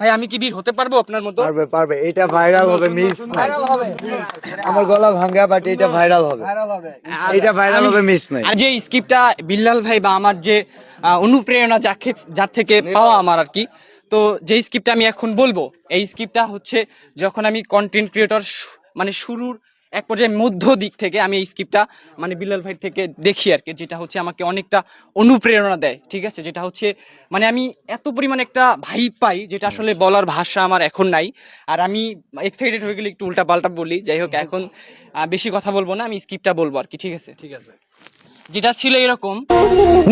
ভাই আমি কি বীর হতে পারব আপনার মতো? পারবে পারবে। এটা ভাইরাল হবে মিস ভাইরাল হবে। আমার গলা ভাঙা বাট এটা ভাইরাল হবে। ভাইরাল হবে। এটা ভাইরাল হবে মিস নাই। আর যে স্ক্রিপ্টটা বিল্লাল ভাই বা আমার যে অনুপ্রেরণা যাকে যার থেকে পাওয়া আমার আর কি তো যে স্ক্রিপ্টটা আমি এখন বলব এই স্ক্রিপ্টটা হচ্ছে যখন আমি কন্টেন্ট ক্রিয়েটর মানে শুরুর এক পর্যায়ে মধ্য দিক থেকে আমি এই স্ক্রিপ্টটা মানে বিল্লাল ভাই থেকে দেখি আর কি যেটা হচ্ছে আমাকে অনেকটা অনুপ্রেরণা দেয় ঠিক আছে? যেটা হচ্ছে মানে আমি এত পরিমাণ একটা ভাইব পাই যেটা আসলে বলার ভাষা আমার এখন নাই। আর আমি এক্সাইটেড হয়ে গেলে একটু উল্টা পাল্টা বলি যাই হোক এখন বেশি কথা বলব না আমি স্ক্রিপ্টটা বলব আর কি ঠিক আছে? ঠিক আছে। যেটা ছিল এরকম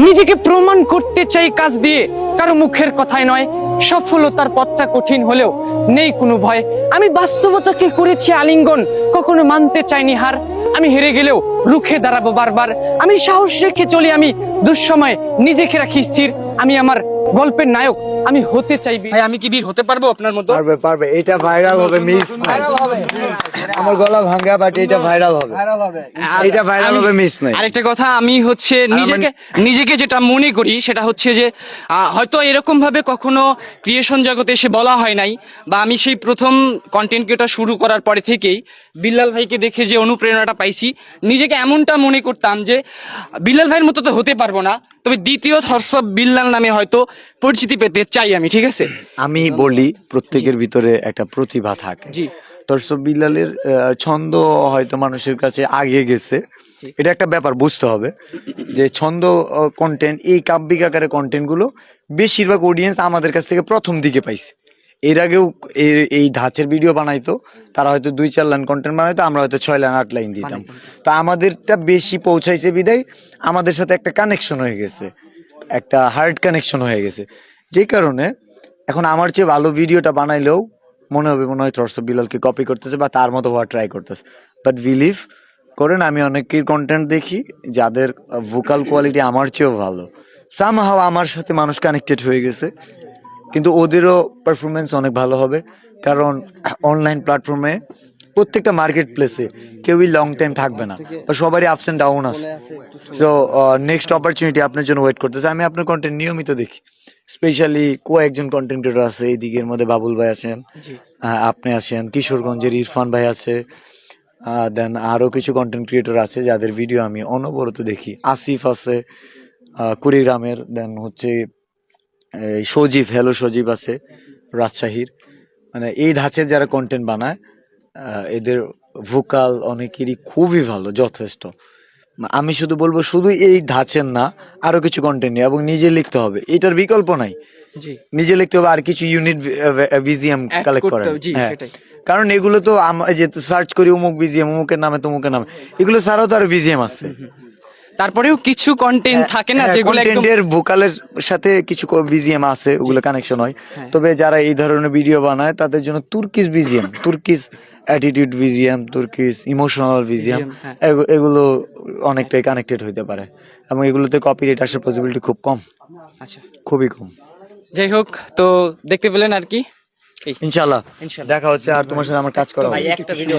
নিজেকে প্রমাণ করতে চাই কাজ দিয়ে কারও মুখের কথায় নয় সফলতার পথটা কঠিন হলেও নেই কোনো ভয়। আমি বাস্তবতাকে করেছি আলিঙ্গন, কখনো মানতে চাইনি হার। আমি হেরে গেলেও রুখে দাঁড়াবো বারবার। আমি সাহস রেখে চলি, আমি দুঃসময় নিজেকে রাখি স্থির। আমি আমার গল্পের নায়ক আমি হতে চাই ভাই আমি কি বীর হতে পারব আপনার মতো? পারবে পারবে। এটা ভাইরাল হবে মিস নাই। আমার গলা ভাঙ্গা বাট এটা ভাইরাল হবে। ভাইরাল হবে। এটা ভাইরাল হবে মিস নাই। আরেকটা কথা আমি হচ্ছে নিজেকে নিজেকে যেটা মনে করি সেটা হচ্ছে যে আহ, হয়তো এরকম ভাবে কখনো ক্রিয়েশন জগতে এসে বলা হয় নাই বা আমি সেই প্রথম কন্টেন্ট ক্রিয়েটর শুরু করার পরে থেকেই বিল্লাল ভাইকে দেখে যে অনুপ্রেরণাটা পাইছি নিজেকে এমনটা মনে করতাম যে বিল্লাল ভাইয়ের মতো তো হতে পারব না তবে দ্বিতীয় থরসব বিল্লাল নামে হয়তো পরিচিতি পেতে চাই আমি ঠিক আছে? আমি বলি প্রত্যেকের ভিতরে একটা প্রতিভা থাকে। জি। বিল্লালের ছন্দ হয়তো মানুষের কাছে আগে গেছে। এটা একটা ব্যাপার বুঝতে হবে যে ছন্দ কন্টেন্ট এই কাব্যিক আকারের কন্টেন্টগুলো বেশিরভাগ অডিয়েন্স আমাদের কাছ থেকে প্রথম দিকে পাইছে। এর আগেও এই ধাঁচের ভিডিও বানাইতো তারা হয়তো দুই চার লাইন কন্টেন্ট বানাইতো আমরা হয়তো ছয় লাইন আট লাইন দিতাম। তো আমাদেরটা বেশি পৌঁছাইছে বিদায় আমাদের সাথে একটা কানেকশন হয়ে গেছে। একটা হার্ড কানেকশন হয়ে গেছে। যেই কারণে এখন আমার চেয়ে ভালো ভিডিওটা বানাইলেও মনে হবে মনে হয় থ্রস বিলালকে কপি করতেছে বা তার মতো হওয়ার ট্রাই করতেছে। বাট বিলিভ করেন, আমি অনেকের কন্টেন্ট দেখি যাদের ভোকাল কোয়ালিটি আমার চেয়েও ভালো। সামহাও আমার সাথে মানুষ কানেক্টেড হয়ে গেছে। কিন্তু ওদেরও পারফরমেন্স অনেক ভালো হবে। কারণ অনলাইন প্ল্যাটফর্মে প্রত্যেকটা মার্কেট প্লেসে কেউই লং টাইম থাকবে না। বা সবারই আপস অ্যান্ড ডাউন আছে। তো নেক্সট অপরচুনিটি আপনার জন্য ওয়েট করতেছে। আমি আপনার কন্টেন্ট নিয়মিত দেখি। স্পেশালি কয়েকজন কন্টেন্ট ক্রিয়েটর আছে এই দিকের মধ্যে বাবুল ভাই আছেন আপনি আছেন কিশোরগঞ্জের ইরফান ভাই আছে দেন আরও কিছু কন্টেন্ট ক্রিয়েটর আছে যাদের ভিডিও আমি অনবরত দেখি। আসিফ আছে কুড়িগ্রামের দেন হচ্ছে সজীব হ্যালো সজীব আছে রাজশাহীর। মানে এই ধাঁচের যারা কন্টেন্ট বানায় এদের ভোকাল অনেকেরই খুবই ভালো যথেষ্ট। আমি শুধু বলব শুধু এই ধাঁচের না আরও কিছু কন্টেন্ট নিয়ে এবং নিজে লিখতে হবে। এটার বিকল্প নাই। নিজে লিখতে হবে আর কিছু ইউনিট বিজিএম কালেক্ট করে করেন হ্যাঁ। কারণ এগুলো তো যে সার্চ করি অমুক বিজিএম অমুকের নামে তমুকের নামে। এগুলো ছাড়াও তো আরও বিজিএম আছে। তারপরেও কিছু কন্টেন্ট থাকে না যেগুলো একদম কন্টেন্টের ভোকালের সাথে কিছু বিজিএম আছে ওগুলো কানেকশন হয়। হ্যাঁ। তবে যারা এই ধরনের ভিডিও বানায় তাদের জন্য Turkish BGM Turkish attitude BGM Turkish emotional BGM হ্যাঁ। এগুলো অনেকটাই কানেক্টেড হইতে পারে। এবং এগুলোতে কপিরাইট আসার পসিবিলিটি খুব কম। আচ্ছা। খুবই কম। যাই হোক তো দেখতে পেলেন আর কি? ইনশাল্লাহ দেখা হচ্ছে আর তোমার সাথে আমার কাজ করা। একটা ভিডিও